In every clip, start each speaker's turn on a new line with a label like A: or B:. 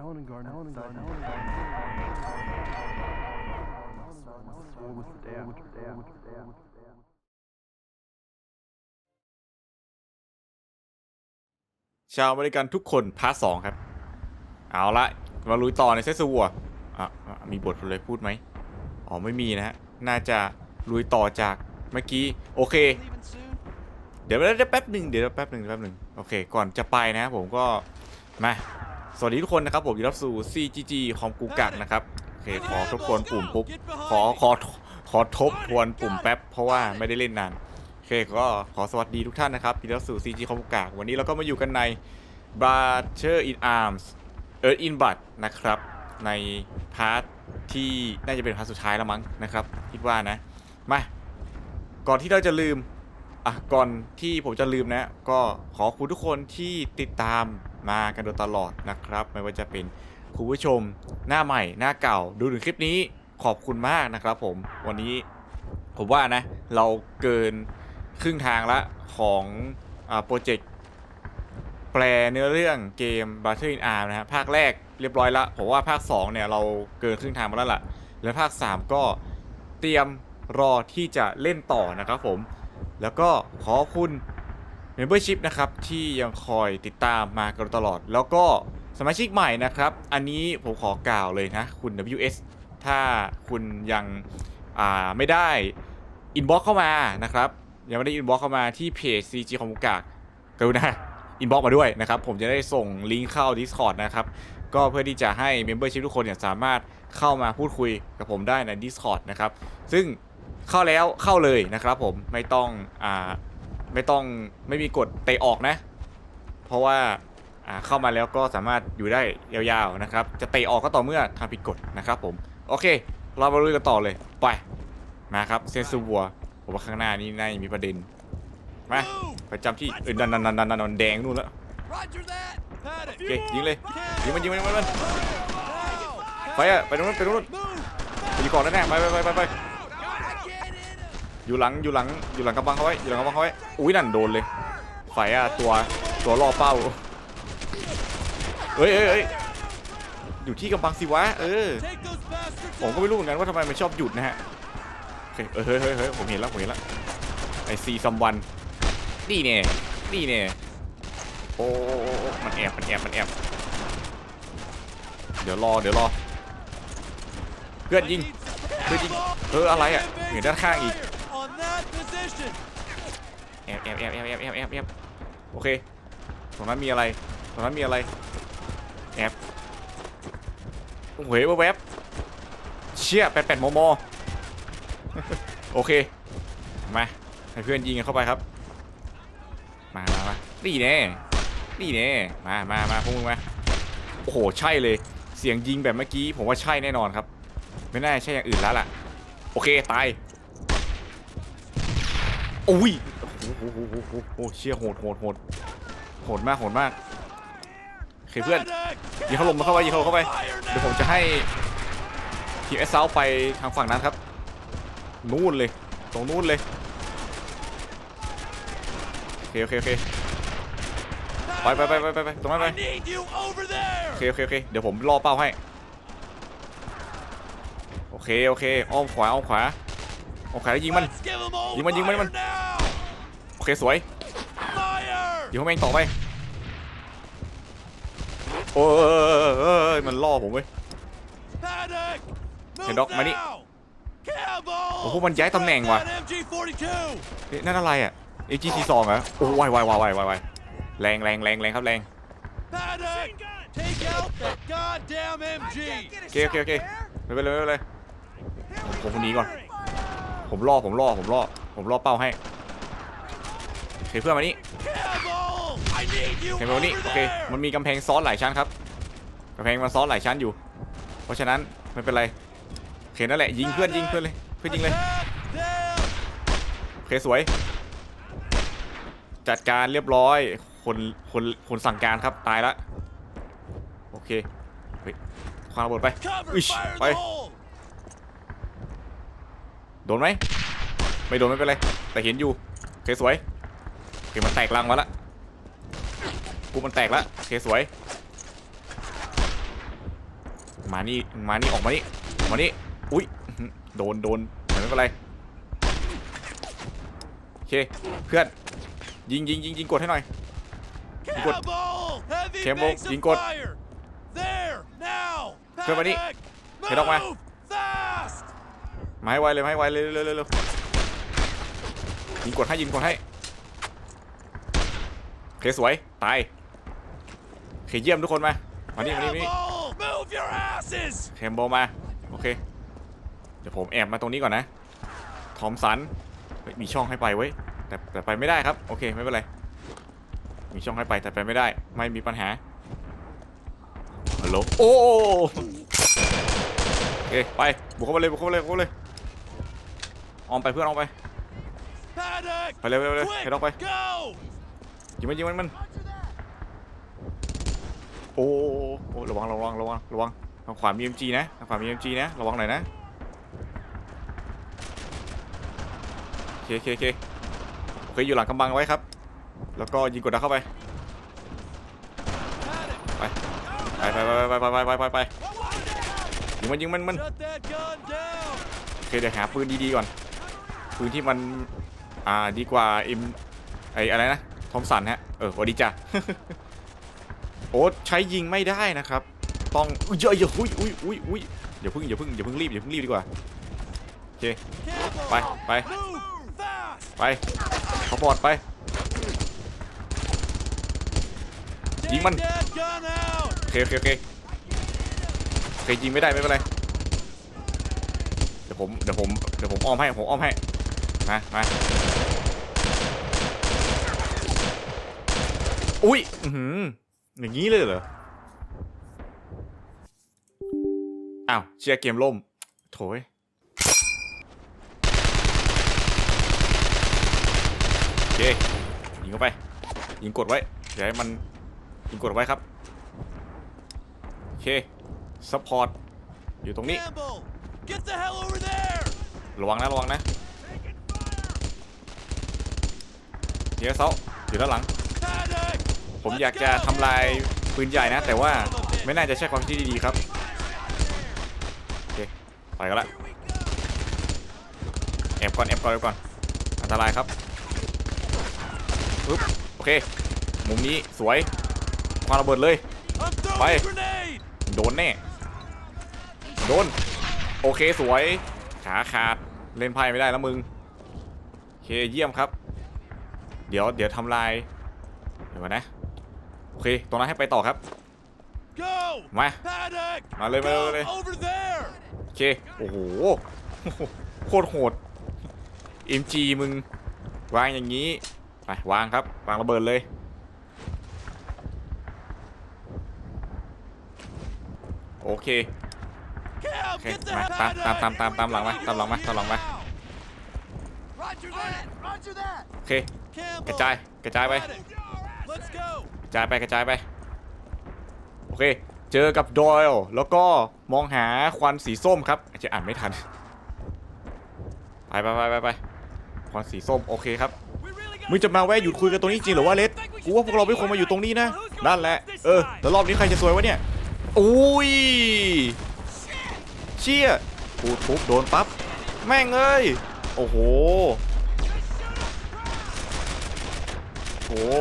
A: Allen and Gardner. Allen and Gardner. War with the dam. With the dam. With the dam.
B: ชาวอเมริกันทุกคนพาร์ทสองครับ เอาละมาลุยต่อในเซสวัวอะอะมีบทอะไรพูดไหมอ๋อไม่มีนะฮะ น่าจะลุยต่อจากเมื่อกี้ โอเคเดี๋ยวเดี๋ยวแป๊บหนึ่งเดี๋ยวแป๊บหนึ่งแป๊บหนึ่งโอเค ก่อนจะไปนะครับผมก็มา สวัสดีทุกคนนะครับผมยินดีรับสู่ CGG คอมกูกักนะครับโอเคขอทบทวนปุ่มปุ๊บขอขอขอทบทวนปุ่มแป๊บเพราะว่าไม่ได้เล่นนานโอเคก็ขอสวัสดีทุกท่านนะครับยินดีรับสู่ CG คอมกูกักวันนี้เราก็มาอยู่กันใน b a r t e r in Arms Earth in Blood นะครับ ในพาร์ทที่น่าจะเป็นพาร์ทสุดท้ายแล้วมั้งนะครับ คิดว่านะมาก่อนที่เราจะลืมอะก่อนที่ผมจะลืมนะ ก็ขอบคุณทุกคนที่ติดตาม มากันโดยตลอดนะครับ ไม่ว่าจะเป็นคุณผู้ชมหน้าใหม่หน้าเก่า ดูถึงคลิปนี้ขอบคุณมากนะครับผมวันนี้ผมว่านะ เราเกินครึ่งทางละของโปรเจกต์แปลเนื้อเรื่องเกม Battle in Arm นะฮะภาคแรกเรียบร้อยล้วผมว่าภาค 2 เนี่ย เราเกินครึ่งทางมาแล้วล่ะ แล้วภาค 3 ก็เตรียมรอที่จะเล่นต่อนะครับผม แล้วก็ขอคุณ บคุณ Membership นะครับที่ยังคอยติดตามมากันตลอด แล้วก็สมาชิกใหม่นะครับ อันนี้ผมขอกล่าวเลยนะคุณ WS ถ้าคุณยังไม่ได้อินบ็อกเข้ามานะครับ ยังไม่ได้อินบ็อกเข้ามาที่เพจ CG ของมุกากกรุณาอินบ็อกมาด้วยนะครับ ผมจะได้ส่งลิงก์เข้า Discord นะครับ ก็เพื่อที่จะให้ Membership ทุกคนเนี่ยสามารถเข้ามาพูดคุยกับผมได้ใน Discord นะครับ ซึ่งเข้าแล้วเข้าเลยนะครับผมไม่ต้องอ่า ไม่ต้องไม่มีกฎเตะออกนะ เพราะว่าเข้ามาแล้วก็สามารถอยู่ได้ยาวๆนะครับ จะเตะออกก็ต่อเมื่อทำผิดกฎนะครับผม โอเค เรามาลุยกันต่อเลยไปมาครับเซนซูบัวผมว่าข้างหน้านี้น่าจะมีประเด็นมาไปจำที่เออนันนันนันนันนันแดงนู่นแล้วโอเคยิงเลยยิงมันยิงมันยิงมันไปอะไปตรงนู้นไปตรงนู้นไปอยู่ก่อนแน่ๆไปไปไปไปไป อยู่หลังอยู่หลังอยู่หลังกำบังเขาไว้อยู่หลังกำบังเขาไว้อุ้ยนั่นโดนเลยไฟอะตัวตัวล่อเป้าเอ้ยเอ้ยเอ้ยอยู่ที่กำบังสิวะเออผมก็ไม่รู้เหมือนกันว่าทำไมมันชอบหยุดนะฮะเคเออเฮ้ยเฮ้ยเฮ้ยผมเห็นแล้วผมเห็นแล้วไอซีซัมวันนี่เนี่ยนี่เนี่ยโอ้โอ้โอ้โอ้มันแอบมันแอบมันแอบเดี๋ยวรอเดี๋ยวรอเพื่อนยิงเพื่อนยิงเอออะไรอะเห็นด้านข้างอีก อบแอบแอบแอบแอบแอบแอบแอบโอเคตรงนั้นมีอะไรตรงนั้นมีอะไรแอบโอ้โหแวบเชี่ยแปดแปดโมโมโอเคมาให้เพื่อนยิงกันเข้าไปครับ มามามานี่แน่นี่แน่มามามาพวกมึงมาโอ้โหใช่เลยเสียงยิงแบบเมื่อกี้ผมว่าใช่แน่นอนครับ ไม่น่าใช่อย่างอื่นแล้วล่ะ โอเค ตายโอ้ย โอ้โหโอ้โหโอ้โหเชี่ยโหดโหดโหดโหดมากโหดมากโอเคเพื่อนยิงเขาลงมาเข้าไปยิงเขาเข้าไปเดี๋ยวผมจะให้ทีมเอสเซาไปทางฝั่งนั้นครับ นู่นเลย ตรงนู่นเลยโอเคโอเคโอเคไปไปไปไปไปไปตรงนั้นไปโอเคโอเคโอเคเดี๋ยวผมล่อเป้าให้โอเคโอเคอ้อมขวาอ้อมขวาอ้อมขวาแล้วยิงมันยิงมันยิงมันมัน โอเคสวย
C: Fire.
B: ยิงเขาแม่งต่อไปโอ้ยมันล่อผมเว้ย
C: Medic,
B: Hey,
C: move
B: Doc, mày đi.
C: now. Campbell.
B: โอ้พวกมันย้ายตำแหน่งว่ะ
C: That MG42.
B: เฮ้ยนั่นอะไรอะ AG42 เหรอโอ้วายวายวายวายวายแรงแรงแรงแรงครับแรง
C: Medic, take out that goddamn MG.
B: โอเคโอเคโอเคไม่เป็นไรไม่เป็นไรผมคนนี้ก่อน ผมล่อผมล่อผมล่อผมล่อเป้าให้ โอเคเพื่อนมานี่
C: Campbell, I need you
B: โอเคมานี่โอเคมันมีกำแพงซ้อนหลายชั้นครับกำแพงมันซ้อนหลายชั้นอยู่ เพราะฉะนั้นไม่เป็นไรโอเคนั่นแหละยิงเพื่อนยิงเพื่อนเลยเพื่อนยิงเลยโอเคสวย จัดการเรียบร้อยคนคนคนสั่งการครับตายละโอเคเฮ้ยควาระเบิดไป
C: Cover
B: Ish,
C: fire
B: bye.
C: the hole.
B: โดนไหมไม่โดนไม่เป็นไรแต่เห็นอยู่โอเคสวย เคมันแตกรังมาละกูมันแตกละโอเคสวย มานี่มานี่ออกมานี่ออกมานี่อุ้ยอื้อหือโดนโดนแต่ไม่เป็นไรโอเคเพื่อนยิงยิงยิงยิงกดให้หน่อย Good.
C: Campbell! Heavy
B: Campbell,
C: banks of
B: ยิงกด
C: fire! There! Now!
B: เพื่อนมานี่
C: Paddock!
B: เห็นออกมา
C: Move! Fast!
B: มาให้ไวเลยมาให้ไวเลยเร็วเร็วเร็วยิงกดให้ยิงกดให้โอ เคสวยตายโอเคเยี่ยมทุกคนมามานี่มานี่มานี่
C: Campbell! Move your asses!
B: เทมโบมาโอเคเดี๋ยวผมแอบมาตรงนี้ก่อนนะทอมสันเฮ้ยมีช่องให้ไปเว้ยแต่แต่ไปไม่ได้ครับโอเคไม่เป็นไรมีช่องให้ไปแต่ไปไม่ได้ ไม่มีปัญหาฮัลโหลโอ้โอเคไปบุกเข้าไปเลยบุกเข้าไปเลยบุกเข้าไปเลยออมไปเพื่อนออมไป
C: Paddock!
B: ไปเร็วเร็วเร็ว
C: Quick!
B: เฮดออกไป
C: Go!
B: ยิงมันยิงมันมันโอ้โอ้ระวังระวังระวังระวังทางขวามี MG นะทางขวามี MG นะระวังหน่อยนะโอเคโอเคโอเคโอเคอยู่หลังกำบังไว้ครับ แล้วก็ยิงกดดันเข้าไปไปไปไปไปไปไปไปไปไปยิงมันยิงมันมันโอเคเดี๋ยวหาปืนดีๆก่อนปืนที่มันอ่าดีกว่าอิมไออะไรนะ ทอมสันฮะ เออสวัสดีจ้ะโอ้ใช้ยิงไม่ได้นะครับ ต้องอุ๊ยเยอะเยอะอุ้ยอุ้ยอุ้ยอุ้ยอย่าพิ่งอย่าพิ่งอย่าพิ่งรีบอย่าพิ่งรีบดีกว่าโอเคไปไปไปเขาบอดไปยิงมันโอเคโอเคโอเคโอเคยิงไม่ได้ไม่เป็นไรเดี๋ยวผมเดี๋ยวผมเดี๋ยวผมอ้อมให้ผมอ้อมให้มามา อุ้ยอือหืออย่างนี้เลยเหรอ อ้าวเชียร์เกมล่ม โถยโอเคยิงเข้าไป ยิงกดไว้อย่าให้มัน ยิงกดไว้ครับ โอเคซัพพอร์ต อยู่ตรงนี้
C: Campbell! Get the hell over there!
B: ระวังนะ ระวังนะเดี๋ยวเซาอยู่ด้านหลัง
C: Paddock!
B: ผมอยากจะทำลายปืนใหญ่นะ แต่ว่าไม่น่าจะใช่ความคิดที่ดีครับโอเคไปกันละแอบก่อนแอบก่อนแอบก่อนอันตรายครับปึ๊บโอเค มุมนี้สวยควางระเบิดเลย
C: I'm throwing
B: Bye.
C: a grenade!
B: โดนแน่ โดน โอเคสวย ขาขาด เล่นไพ่ไม่ได้แล้วมึง โอเคเยี่ยมครับ เดี๋ยวเดี๋ยวทำลาย เดี๋ยวนะ เค ตรงนั้นให้ไปต่อครับ
C: Go!
B: มา
C: Paddock!
B: มาเลยมาเลย
C: Go
B: มาเลย
C: over there!
B: โอเค โอ้โห โคตรโหด MG มึง วางอย่างนี้ ไปวางครับ วางระเบิดเลย โอเค
C: Cam,
B: Okay,
C: get the
B: ma-
C: hell
B: tam- tam- tam- tam- tam- lang, ma-
C: Paddock!
B: tam- lang, ma- tam- lang, ma.
C: Roger that! Roger that!
B: โอเค
C: Campbell!
B: กระจาย กระจายไป กระจายไปกระจายไป โอเค เจอกับดอยล์แล้วก็มองหาควันสีส้มครับอาจจะอ่านไม่ทัน ไปไปไปไปไปควันสีส้มโอเคครับมึงจะมาแวะหยุดคุยกันตรงนี้จริงหรือว่าเลสกูว่าพวกเราไม่ควรมาอยู่ตรงนี้นะนั่นแหละเออแล้วรอบนี้ใครจะซวยวะเนี่ยอุ้ยเชี่ยพูดปุ๊บโดนปั๊บแม่งเอ้ยโอ้โหโอ้โห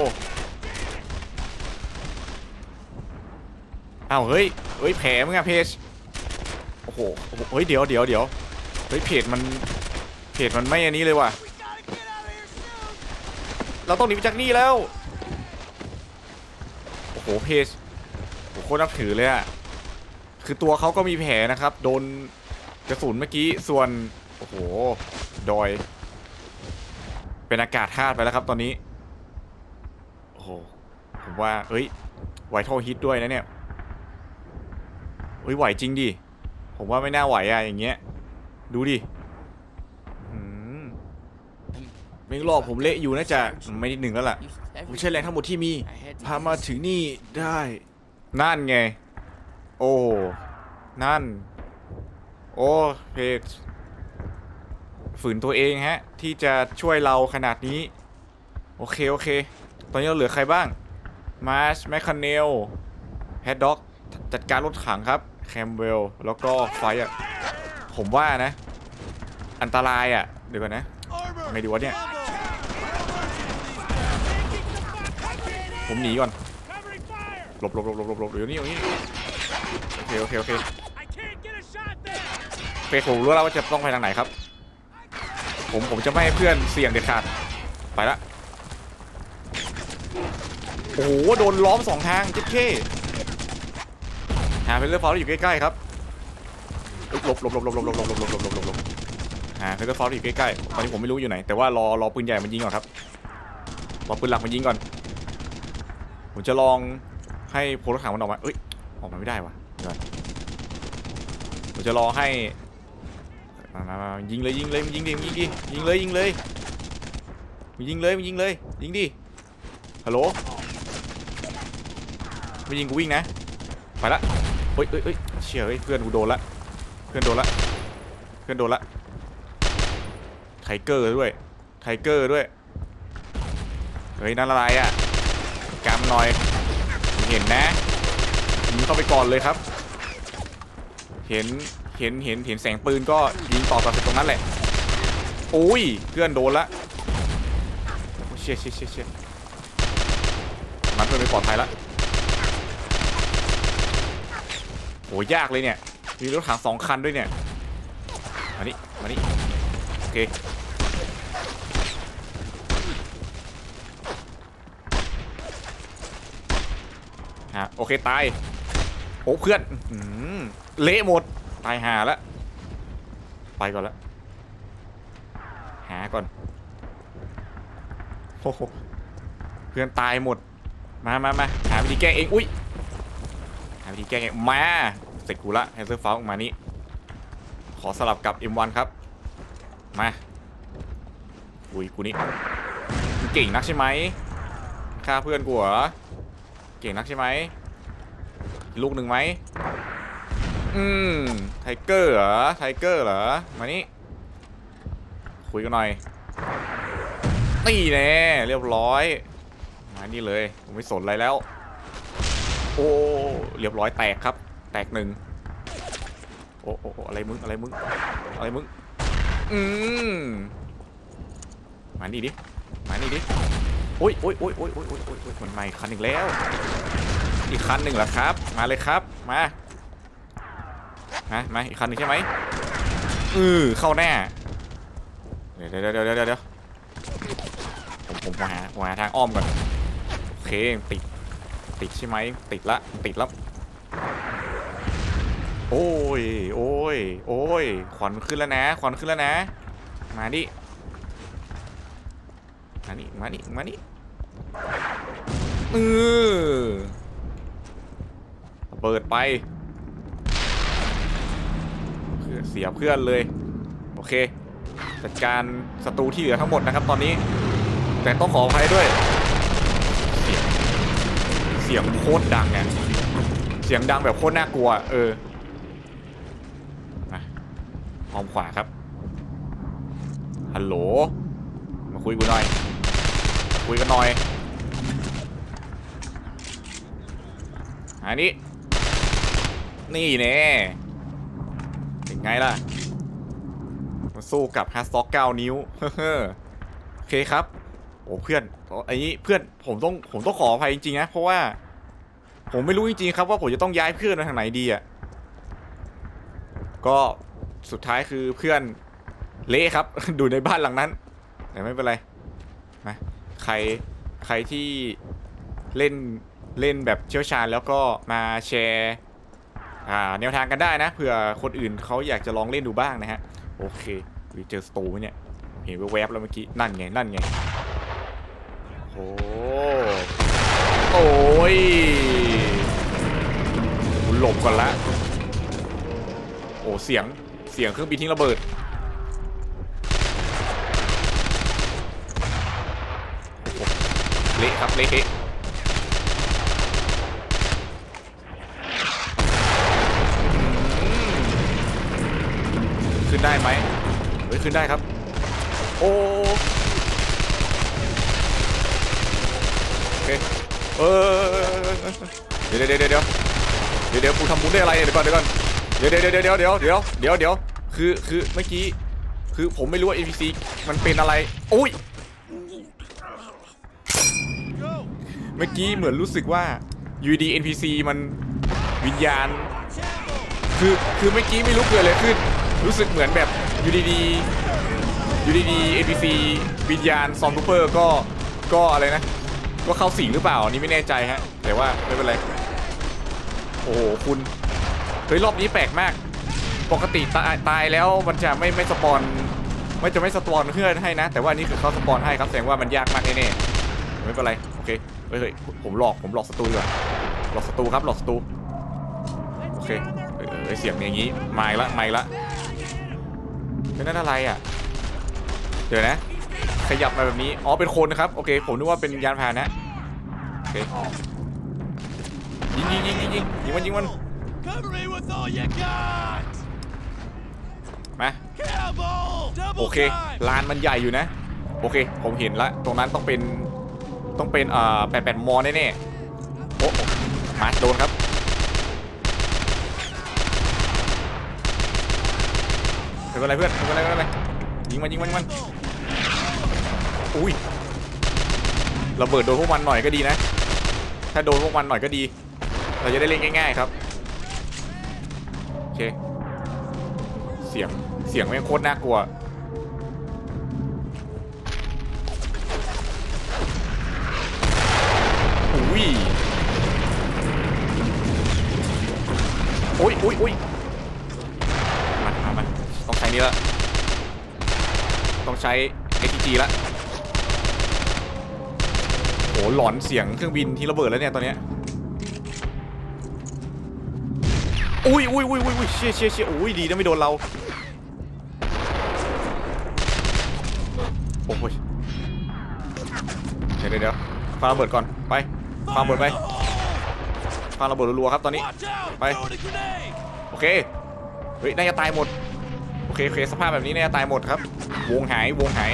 B: อ้าวเฮ้ยเฮ้ยแผลมึงอะเพจโอ้โหเฮ้ยเดี๋ยวเดี๋ยวเดี๋ยวเฮ้ยเพจมันเพจมันไม่อันนี้เลยว่ะเราต้องหนีไปจากนี่แล้วโอ้โหเพจโอ้โหโคตรนับถือเลยอะคือตัวเขาก็มีแผลนะครับ โดนกระสุนเมื่อกี้ส่วนโอ้โหดอย เป็นอากาศธาตุไปแล้วครับตอนนี้ โอ้โหผมว่าเฮ้ยไวท์โทฮิตด้วยนะเนี่ย เฮ้ยไหวจริงดิ ผมว่าไม่น่าไหวอะอย่างเงี้ย ดูดิอืมเมงหลอกผมเละอยู่นะจ๊ะไม่นิดหนึ่งแล้วล่ะ ผมใช้แรงทั้งหมดที่มี พามาถึงนี่ได้ นั่นไง โอ้ นั่น โอ้เพจฝืนตัวเองฮะ ที่จะช่วยเราขนาดนี้ โอเค โอเค ตอนนี้เราเหลือใครบ้างมาร์ชแมคคาเนลแฮดด็อก จัดการรถถังครับแคมเบลแล้วก็ไฟอะผมว่านะ อันตรายอะเดี๋ยวก่อนนะ
C: Armor.
B: ไงดีวะเนี่ย ผมหนีก่อนหลบหลบหลบหลบหลบหลบเดี๋ยวนี้เดี๋ยวนี้โอเคโอเคโอเค
C: I can't get a shot there.
B: โอเคผมรู้แล้วว่าจะต้องไปทางไหนครับ ผมผมจะไม่ให้เพื่อนเสี่ยงเด็ดขาดไปละโอ้โหโดนล้อมสองทางจิ๊เค้ หาเพลเลอร์ฟอลอยู่ใกล้ๆครับเอ้ยหลบหลบหลบหลบหลบหลบหลบหลบหลบหลบหลบหลบหาเพลเลอร์ฟอลอยู่ใกล้ๆตอนนี้ผมไม่รู้อยู่ไหน แต่ว่ารอรอปืนใหญ่มันยิงก่อนครับรอปืนหลักมันยิงก่อน ผมจะลองให้โพลรถถังมันออกมาเอ้ยออกมาไม่ได้ว่ะเดี๋ยวผมจะรอให้มามามายิงเลยยิงเลยยิงดิยิงดิยิงเลยยิงเลยยิงเลยยิงเลยยิงดิฮัลโหลไม่ยิงกูวิ่งนะไปละ เฮ้ยเฮ้ยเฮ้ยเชี่ยเฮ้ยเพื่อนกูโดนละ เพื่อนโดนละ เพื่อนโดนละ ไทเกอร์ด้วย ไทเกอร์ด้วย เฮ้ยนั่นอะไรอะกามหน่อยเห็นนะยิงเข้าไปก่อนเลยครับ เห็น เห็น เห็น เห็นแสงปืนก็ยิงต่อกับตรงนั้นแหละ โอ้ยเพื่อนโดนละโอ้เชี่ยเชี่ยเชี่ยเชี่ยมันเพื่อนไม่ปลอดภัยละ โหยากเลยเนี่ย มีรถถังสองคันด้วยเนี่ย มานี่มานี่โอเค ฮะ โอเค ตายโอ้เพื่อนอเละหมด ตายหาล้วไปก่อนล้วหาก่อนโอ้โหเพื่อนตายหมด มามามาหาวิธีแก้เอง อุ้ย วิธีแก้เองมาเสร็จกูละแฮนเซอร์ฟ้าออกมานี้ขอสลับกับ M1 ครับ มา อุ้ยกูนี่เก่งนักใช่ไหมฆ่าเพื่อนกูเหรอ เก่งนักใช่ไหม ลูกหนึ่งไหม อืม ไทเกอร์เหรอ ไทเกอร์เหรอ มานี่ คุยกันหน่อย นี่แน่เรียบร้อย มานี่เลย ผมไม่สนอะไรแล้ว โอ้เรียบร้อยแตกครับ แตกหนึ่งโอ้โอ้อะไรมึงอะไรมึงอะไรมึงอืมมานี่ดิมานี่ดิโอ้ยโอ้ยโอ้ยโอ้ยโอ้ยโอ้ยโอ้ยมันใหม่คันหนึ่งแล้ว อีกคันหนึ่งแล้วครับ มาเลยครับมาฮะมาอีกคันนึงใช่ไหมเออเข้าแน่เดี๋ยวเดี๋ยวเดี๋ยวเดี๋ยวผมผมหาหาทางอ้อมก่อนโอเคติด ติดใช่ไหมติดละติดแล้วโอ้ยโอ้ยโอ้ยขวัญขึ้นแล้วนะขวัญขึ้นแล้วนะ มาดิมานี่มานี่มานี่เออเปิดไปเสียเพื่อนเลย โอเค จัดการศัตรูที่เหลือทั้งหมดนะครับตอนนี้ แต่ต้องขออภัยด้วย สียงโคตรดังเนี่ยเสียงดังแบบโคตรน่ากลัว เออมาอ้อมขวาครับ ฮัลโหล มาคุยกูหน่อย คุยกันหน่อย อันนี้ นี่แน่เป็นไงล่ะมาสู้กับฮัสซ็อกเก้านิ้วโอเคครับ อ้เพื่อนอันนี้เพื่อนผมต้องผมต้องขออภัยจริงๆนะเพราะว่า ผมไม่รู้จริงๆครับว่าผมจะต้องย้ายเพื่อนไปทางไหนดีอะก็สุดท้ายคือเพื่อนเละครับ ดูในบ้านหลังนั้นแต่ไม่เป็นไรมาใครใครที่เล่นเล่นแบบเชี่ยวชาญแล้วก็มาแชร์แนวทางกันได้นะเผื่อคนอื่นเขาอยากจะลองเล่นดูบ้างนะฮะ โอเคเจอสตูเนี่ยเห็นแวบๆแล้วเมื่อกี้ นั่นไง นั่นไง โอ้โอ้ยหลบก่อนละ โอ้เสียง เสียงเครื่องบินทิ้งระเบิด เละครับ เละขึ้นได้ไหมเฮ้ยขึ้นได้ครับ โอ้โอ เออเดี๋ยวเดี๋ยวเดี๋ยวเดี๋ยวเดี๋ยวกูทำบุญได้อะไรเนี่ยเดี๋ยวก่อนเดี๋ยวก่อนเดี๋ยวเดี๋ยวเดี๋ยวเดี๋ยวเดี๋ยวเดี๋ยวเดี๋ยวเดี๋ยวคือคือเมื่อกี้คือผมไม่รู้ว่า NPC มันเป็นอะไรอุ้ยเมื่อกี้เหมือนรู้สึกว่า UD NPC มันวิญญาณ คือคือเมื่อกี้ไม่รู้เกิดอะไรขึ้นรู้สึกเหมือนแบบอยู่ดีๆอยู่ดีๆ NPC วิญญาณซอมทูเปอร์ก็ก็อะไรนะ ก็เข้าสิงหรือเปล่าอันนี้ไม่แน่ใจฮะ แต่ว่าไม่เป็นไร โอ้โหคุณ เฮ้ยรอบนี้แปลกมาก ปกติตายตายแล้วมันจะไม่ไม่สปอนไม่จะไม่สปอนเพื่อนให้นะ แต่ว่านี่คือเขาสปอนให้ครับแสดงว่ามันยากมากแน่ๆไม่เป็นไรโอเคเฮ้ยเฮ้ยผมหลอกผมหลอกศัตรูดีกว่าหลอกศัตรูครับหลอกศัตรูโอเคเออเออเสียงอย่างนี้มาอีกละมาอีกละเป็นนั่นอะไรอะเดี๋ยวนะ ขยับมาแบบนี้ อ๋อ เป็นคนนะครับ โอเค ผมนึกว่าเป็นยานพาหนะ โอเค ยิงยิงยิงยิงยิงยิงมันยิงมัน มา โอเค ลานมันใหญ่อยู่นะ โอเค ผมเห็นละ ตรงนั้นต้องเป็น ต้องเป็นอ่อแปดแปดมอแน่ๆโอ้โอ้มาโดนครับเป็นไรเพื่อนเป็นไรไม่เป็นไรยิงมันยิงมันยิงมัน อุ้ยระเบิดโดนพวกมันหน่อยก็ดีนะ ถ้าโดนพวกมันหน่อยก็ดี เราจะได้เล่นง่าย ๆ ครับ โอเค เสียง เสียงแม่งโคตรน่ากลัว อุ้ยอุ้ยอุ้ยอุ้ยมามามาต้องใช้นี่ละ ต้องใช้ ATG ละ หหลอนเสียงเครื่องบินที่ระเบิดแล้วเนี่ยตอนเนี้ยอุ้ยอุ้ยอุ้ยอุ้ยเชี่ยเชี่ยเชี่ยอุ้ยดีนะไม่โดนเราโอ้ยเดี๋ยวเดี๋ยวเดี๋ยวฟาระเบิดก่อนไปฟาระเบิดไปฟาระเบิดรัวๆครับตอนนี้
C: Watch out.
B: Bye.
C: Throwing a grenade.
B: โอเคเฮ้ยน่าจะตายหมดโอเคโอเคสภาพแบบนี้น่าจะตายหมดครับ วงหายวงหาย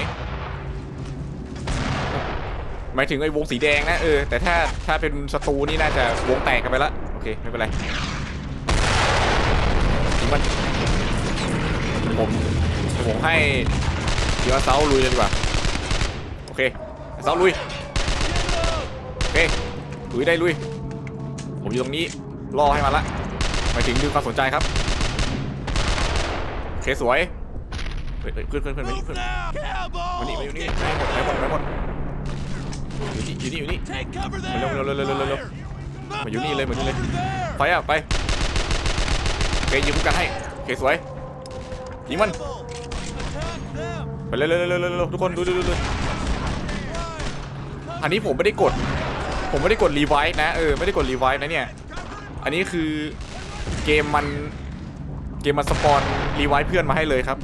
B: หมายถึงไอ้วงสีแดงนะเออแต่ถ้าถ้าเป็นศัตรูนี่น่าจะวงแตกกันไปละโอเคไม่เป็นไรยิงมันผมผมให้เดี๋ยวเซาลุยเลยดีกว่าโอเคเซาลุยโอเคลุยได้ลุยผมอยู่ตรงนี้รอให้มันละหมายถึงดึงความสนใจครับโอเคสวยเฮ้ยเพื่อนเพื่อนเพื่อนมานี่
C: Move
B: เพื่อนมานี่มานี่นี่ไม่หมดไม่หมดไม่หมด อยู่นี่อยู่นี่อยู่นี่
C: Take cover there.
B: เร็วเร็วเร็วเร็วเร็วเร็ว
C: Fire.
B: มาอยู่นี่เลยมาอยู่นี่เลย
C: Over there.
B: ไปอะไปโอเคยิงพวกกันให้โอเคสวยยิงมัน
C: Cannibal. Attack them.
B: ไปเร็วเร็วเร็วเร็วเร็วทุกคนดูดูดูดูอันนี้ผมไม่ได้กด ผมไม่ได้กดรีไวท์นะเออไม่ได้กดรีไวท์นะเนี่ยอันนี้คือเกมมันเกมมันสปอนรีไวท์เพื่อนมาให้เลยครับ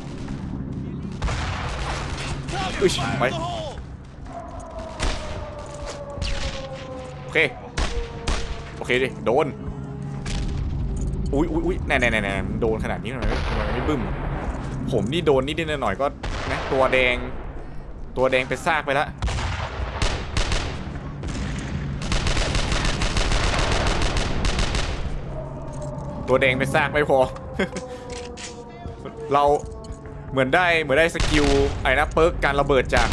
C: Cover
B: Uish,
C: fire
B: bye. เค โอเคดิ โดน อุ้ยอุ้ยอุ้ยแน่แน่แน่แน่โดนขนาดนี้ทำไมม่ทำไมไม่บึ้ม ผมนี่โดนนิดนิดหน่อยก็นะตัวแดง ตัวแดงเป็นซากไปแล้วตัวแดงเป็นซากไม่พอ เราเหมือนได้เหมือนได้สกิลไอ้นะเปิร์กการระเบิดจาก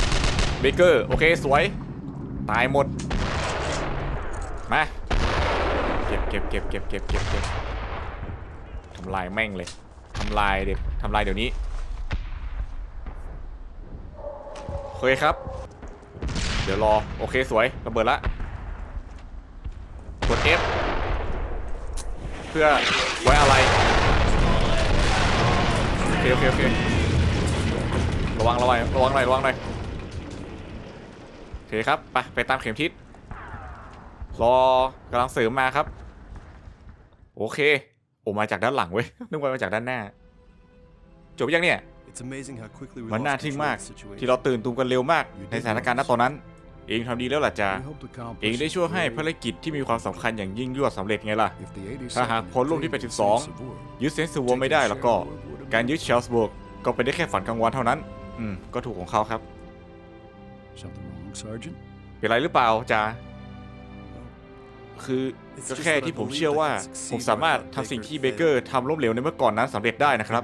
B: เบเกอร์ โอเคสวย ตายหมด มาเก็บเก็บเก็บเก็บเก็บเก็บเก็บทำลายแม่งเลยทำลายเด็ดทำลายเดี๋ยวนี้โอเคครับ เดี๋ยวรอ โอเคสวยระเบิดละกด F เพื่อไว้อะไรโอเคโอเคโอเคระวังระวังระวังหน่อยระวังหน่อยโอเคครับ ไป ไปตามเข็มทิศ รอกำลังเสริมมาครับ โอเค โอ้มาจากด้านหลังเว้ยนึกว่ามาจากด้านหน้า จบยังเนี่ย
D: It's amazing how quickly we
B: มัน
D: lost
B: น่าทึ่ง
D: control
B: มาก
D: of the situation.
B: ที่เราตื่นตูมกันเร็วมาก ในสถานการณ์ณตอนนั้น เองทำดีแล้วล่ะจ้า
D: We hope to accomplish
B: เองได้ช่วยให้
D: the
B: ภารกิจที่มีความสำคัญอย่างยิ่งยวดสำเร็จไงล่ะ
D: If the
B: ถ้าหาก
D: 82
B: พลร่มที่
D: invaded
B: 82
D: Savoy,
B: ยึดเซนต์ซูวไม่ได้แล้วก็ การยึดเชลส์บวกก็เป็นได้แค่ฝันกลางวันเท่านั้น อืม ก็ถูกของเขาครับ
D: Something wrong, Sergeant?
B: เป็นไรหรือเปล่าจ้า คือก็แค่ที่ผมเชื่อว่าผมสามารถทำสิ่งที่เบเกอร์ทำล้มเหลวในเมื่อก่อนนั้นสำเร็จได้นะครับ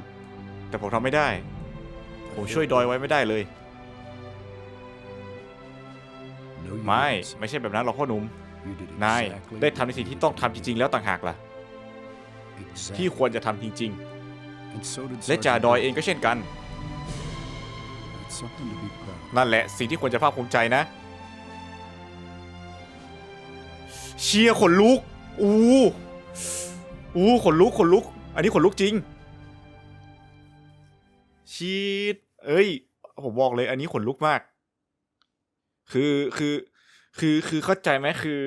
B: แต่ผมทำไม่ได้ ผมช่วยดอยไว้ไม่ได้เลย ไม่ ไม่ใช่แบบนั้นหรอกพ่อหนุ่ม นาย ได้ทำในสิ่งที่ต้องทำจริง ๆ แล้วต่างหากล่ะ ที่ควรจะทำจริง ๆ และจ่าดอยเองก็เช่นกัน นั่นแหละสิ่งที่ควรจะภาคภูมิใจนะ เชียร์ขนลุก อู้อู้ขนลุกขนลุก อันนี้ขนลุกจริง ชีดเอ้ย ผมบอกเลย อันนี้ขนลุกมาก คือคือคือคือเข้าใจไหมคือ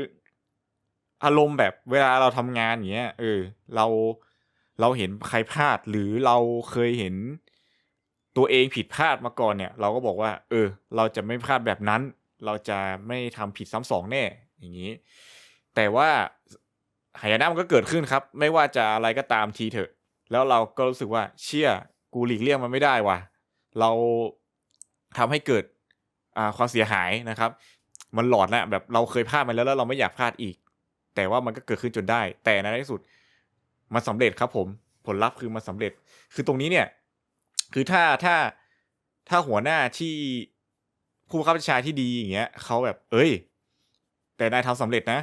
B: อารมณ์แบบเวลาเราทำงานอย่างเงี้ยเออ เราเราเห็นใครพลาดหรือเราเคยเห็นตัวเองผิดพลาดมาก่อนเนี่ย เราก็บอกว่า เออ เราจะไม่พลาดแบบนั้น เราจะไม่ทำผิดซ้ำสองแน่ อย่างนี้ แต่ว่าหายนะมันก็เกิดขึ้นครับ ไม่ว่าจะอะไรก็ตามทีเถอะ แล้วเราก็รู้สึกว่าเชี่ยกูหลีกเลี่ยงมันไม่ได้ว่ะ เราทำให้เกิดความเสียหายนะครับ มันหลอดแล้วแบบเราเคยพลาดมาแล้วแล้วเราไม่อยากพลาดอีก แต่ว่ามันก็เกิดขึ้นจนได้ แต่ในที่สุดมันสำเร็จครับผมผลลัพธ์คือมันสำเร็จ คือตรงนี้เนี่ย คือถ้าถ้าถ้าหัวหน้าที่ผู้บังคับบัญชาที่ดีอย่างเงี้ยเขาแบบ เอ้ย แต่นายทำสำเร็จนะ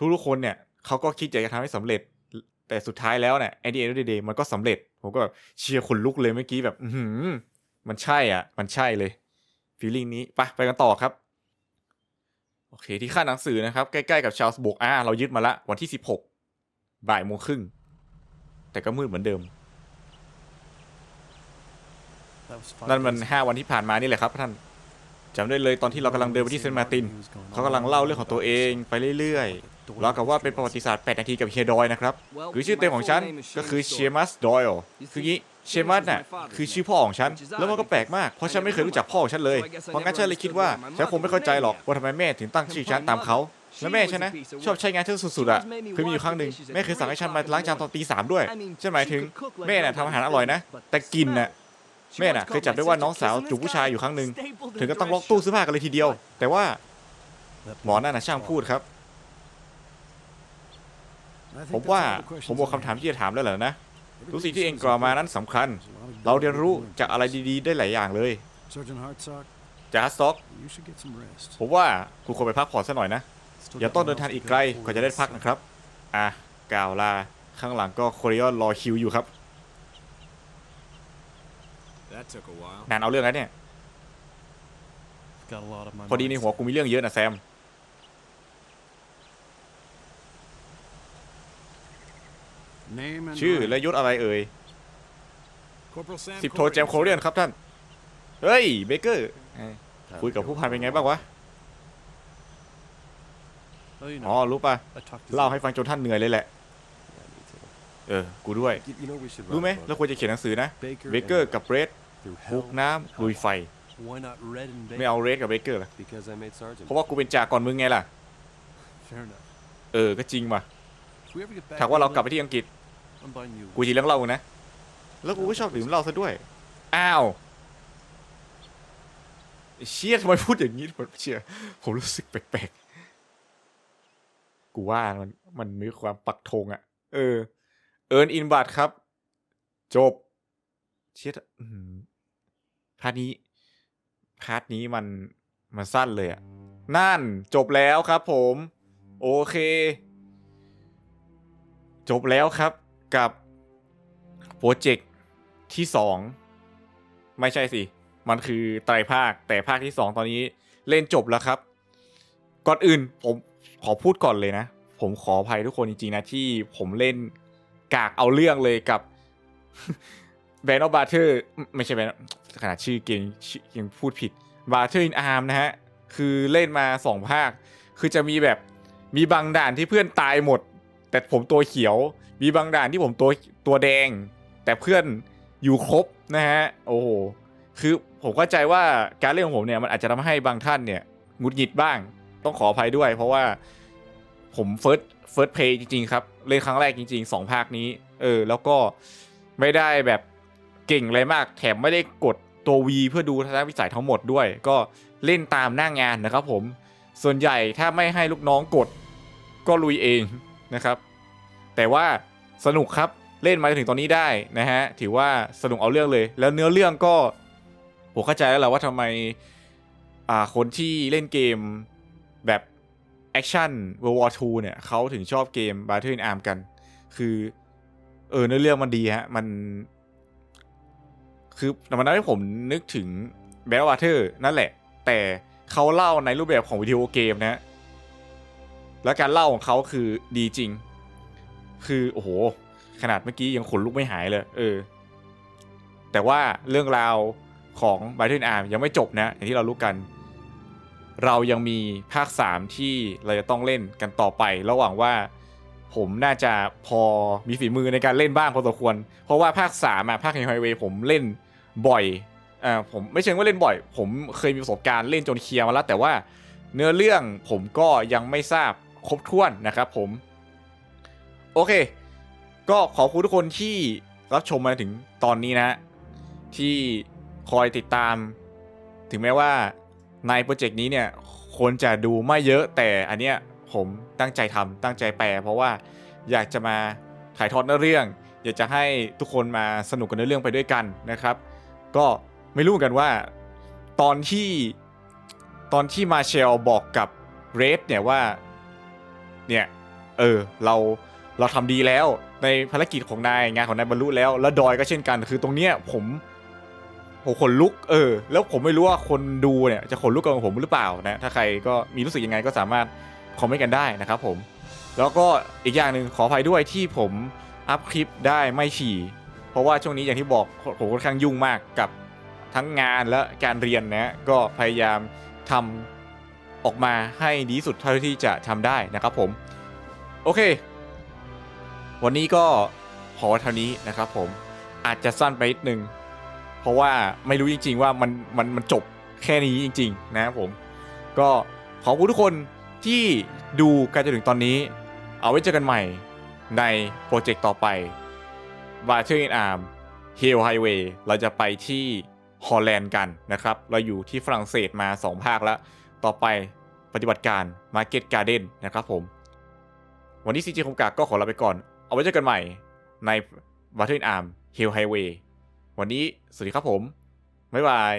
B: ทุกทุกๆคนเนี่ยเขาก็คิดอยากจะทำให้สำเร็จ แต่สุดท้ายแล้วเนี่ยไอเดียเดย์มันก็สำเร็จ ผมก็แบบเชียร์ขนลุกเลยเมื่อกี้แบบ อือหือมันใช่อะ มันใช่เลยฟีลลิ่งนี้ไปไปกันต่อครับ โอเค ที่ค่าหนังสือนะครับ ใกล้ๆกับชาลส์บุกอ่าเรายึดมาละวันที่สิบหกบ่ายโมงครึ่ง แต่ก็มืดเหมือนเดิม นั่นมันห้าวันที่ผ่านมานี่แหละครับท่าน จำได้เลยตอนที่เรากำลังเดินไปที่เซนต์มาร์ตินเขากำลังเล่าเรื่องของตัวเองไปเรื่อยๆแล้วกับว่าเป็นประวัติศาสตร์ 8 นาทีกับเฮียดอยนะครับคือชื่อเต็มของฉันก็คือเชมัสดอยล์คืองี้เชมัสน่ะคือชื่อพ่อของฉัน แล้วมันก็แปลกมากเพราะฉันไม่เคยรู้จักพ่อของฉันเลย เพราะงั้นฉันเลยคิดว่าฉันคงไม่เข้าใจหรอกว่าทำไมแม่ถึงตั้งชื่อฉันตามเขาและแม่ฉันนะ ชอบใช้งานฉันสุดๆอะคือมีอยู่ครั้งหนึ่งแม่เคยสั่งให้ฉันมาล้างจานตอนตีสามด้วยฉันหมายถึงแม่น่ะทำอาหารอร่อยนะ แต่กลินน่ะ แม่น่ะเคยจับได้ว่าน้องสาวจูบผู้ชายอยู่ครั้งหนึ่งถึงก็ต้องล็อกตู้เสื้อผ้ากันเลยทีเดียว แต่ว่าหมอนั่นน่ะช่างพูดครับ ผมว่าผมบอกคำถามที่จะถามแล้วเหรอนะทุกสิ่งที่เองกล่าวมานั้นสำคัญ เราเรียนรู้จากอะไรดีๆ ได้หลายอย่างเลยจาร์ซ็อก ผมว่าคุณควรไปพักผ่อนซะหน่อยนะ อย่าต้องเดินทางอีกไกลกว่าจะได้พักนะครับ อะกล่าวลา ข้างหลังก็โคเรียนรอคิวอยู่ครับ นานเอาเรื่องแล้วเนี่ย พอดีในหัวกูมีเรื่องเยอะนะแซม ชื่อและยศอะไรเอ่ย
C: Corporal Sam
B: สิบโทแจมโคเรียนครับท่าน เฮ้ยเบเกอร์เอ้ยคุยกับผู้พันเป็นไงบ้างวะ อ๋อรู้ป่ะ เล่าให้ฟังจนท่านเหนื่อยเลยแหละ เออ กูด้วย รู้ไหมเราควรจะเขียนหนังสือนะ เบเกอร์กับเบรด บุกน้ำลุยไฟ ไม่เอาเรดกับเบเกอร์ล่ะเพราะว่ากูเป็นจ่าก่อนมึงไงล่ะ เออ ก็จริงว่ะถามว่าเรากลับไปที่อังกฤษ กูจะเรื่องเล่านะ แล้วกูก็ชอบดื่มเหล้าซะด้วย อ้าวไอ้เชี่ยทำไมพูดอย่างนี้ผมเชี่ยผมรู้สึกแปลกๆ กูว่ามันมันมีความปักธงอะเออ เอิร์นอินบัตครับ จบ เชี่ยอื้อหือ พาร์ทนี้พาร์ทนี้มันมันสั้นเลยอะนั่นจบแล้วครับผม โอเค จบแล้วครับกับโปรเจกต์ที่สองไม่ใช่สิ มันคือไตรภาคแต่ภาคที่สองตอนนี้เล่นจบแล้วครับ ก่อนอื่นผมขอพูดก่อนเลยนะ ผมขออภัยทุกคนจริงๆนะที่ผมเล่นกากเอาเรื่องเลยกับ แบนอ f บาเทอร์ไม่ใช่แบนขนาดชื่อเกมยังพูดผิดบาเทอร์อินอาร์มนะฮะ คือเล่นมาสองภาค คือจะมีแบบมีบางด่านที่เพื่อนตายหมด แต่ผมตัวเขียว มีบางด่านที่ผมตัวตัวแดง แต่เพื่อนอยู่ครบนะฮะ โอ้โห คือผมเข้าใจว่าการเล่นของผมเนี่ยมันอาจจะทำให้บางท่านเนี่ยงุดหงิดบ้าง ต้องขออภัยด้วย เพราะว่าผมเฟิร์สเฟิร์สเพย์จริงๆครับ เล่นครั้งแรกจริง ๆ 2 ภาคนี้ เออ แล้วก็ไม่ได้แบบ เก่งอะไรมาก แถมไม่ได้กดตัว V เพื่อดูทัศนวิสัยทั้งหมดด้วย ก็เล่นตามหน้างงานนะครับผม ส่วนใหญ่ถ้าไม่ให้ลูกน้องกดก็ลุยเองนะครับ แต่ว่าสนุกครับเล่นมาถึงตอนนี้ได้นะฮะถือว่าสนุกเอาเรื่องเลย แล้วเนื้อเรื่องก็ผมเข้าใจแล้วแหละว่าทำไมอ่าคนที่เล่นเกมแบบแอคชั่น World War II เนี่ยเขาถึงชอบเกม Battle in Arm กัน คือ เออเนื้อเรื่องมันดีฮะ มัน คือมันทำให้ผมนึกถึง Battle Water นั่นแหละ แต่เขาเล่าในรูปแบบของวิดีโอเกมนะแล้วการเล่าของเขาคือดีจริง คือโอ้โห ขนาดเมื่อกี้ยังขนลุกไม่หายเลย เออ แต่ว่าเรื่องราวของ Battle Arm ยังไม่จบนะ อย่างที่เรารู้กัน เรายังมีภาค 3 ที่เราจะต้องเล่นกันต่อไประหว่างว่า ผมน่าจะพอมีฝีมือในการเล่นบ้างพอสมควร เพราะว่าภาค3อะภาค Hell Highway ผมเล่น บ่อยอ่าผมไม่เชิงว่าเล่นบ่อย ผมเคยมีประสบการณ์เล่นจนเคลียร์มาแล้ว แต่ว่าเนื้อเรื่องผมก็ยังไม่ทราบครบถ้วนนะครับผม โอเค ก็ขอบคุณทุกคนที่รับชมมาถึงตอนนี้นะ ที่คอยติดตาม ถึงแม้ว่าในโปรเจกต์นี้เนี่ยคนจะดูไม่เยอะแต่อันเนี้ยผมตั้งใจทำตั้งใจแปล เพราะว่าอยากจะมาถ่ายทอดเนื้อเรื่อง อยากจะให้ทุกคนมาสนุกกับเนื้อเรื่องไปด้วยกันนะครับ ก็ไม่รู้เหมือนกันว่าตอนที่ตอนที่มาเชลบอกกับเรดเนี่ยว่าเนี่ยเออเราเราทำดีแล้วในภารกิจของนายงานของนายบรรลุแล้ว แล้วดอยก็เช่นกันคือตรงเนี้ยผมผมขนลุกเออ แล้วผมไม่รู้ว่าคนดูเนี่ยจะขนลุกกับผมหรือเปล่านะถ้าใครก็มีรู้สึกยังไงก็สามารถคอมเมนต์กันได้นะครับผม แล้วก็อีกอย่างหนึ่งขออภัยด้วยที่ผมอัพคลิปได้ไม่ฉี่ เพราะว่าช่วงนี้อย่างที่บอกผมค่อนข้างยุ่งมากกับทั้งงานและการเรียนนะก็พยายามทำออกมาให้ดีสุดเท่าที่จะทำได้นะครับผม โอเค วันนี้ก็ขอเท่านี้นะครับผมอาจจะสั้นไปนิดนึง เพราะว่าไม่รู้จริง ๆ ว่ามันมันมันจบแค่นี้จริง ๆ นะครับผม ก็ขอบคุณทุกคนที่ดูกันจนถึงตอนนี้ เอาไว้เจอกันใหม่ในโปรเจกต์ต่อไป b a t t l e in Arm Hill Highway เราจะไปที่ฮอลแลนด์กันนะครับ เราอยู่ที่ฝรั่งเศสมา 2 ภาคแล้ว ต่อไปปฏิบัติการ Market Garden นะครับผม วันนี้ซีจีคมกากก็ขอลาไปก่อน เอาไว้เจอกันใหม่ใน b a t t l e in Arm Hill Highway วันนี้สวัสดีครับผม บ๊ายบาย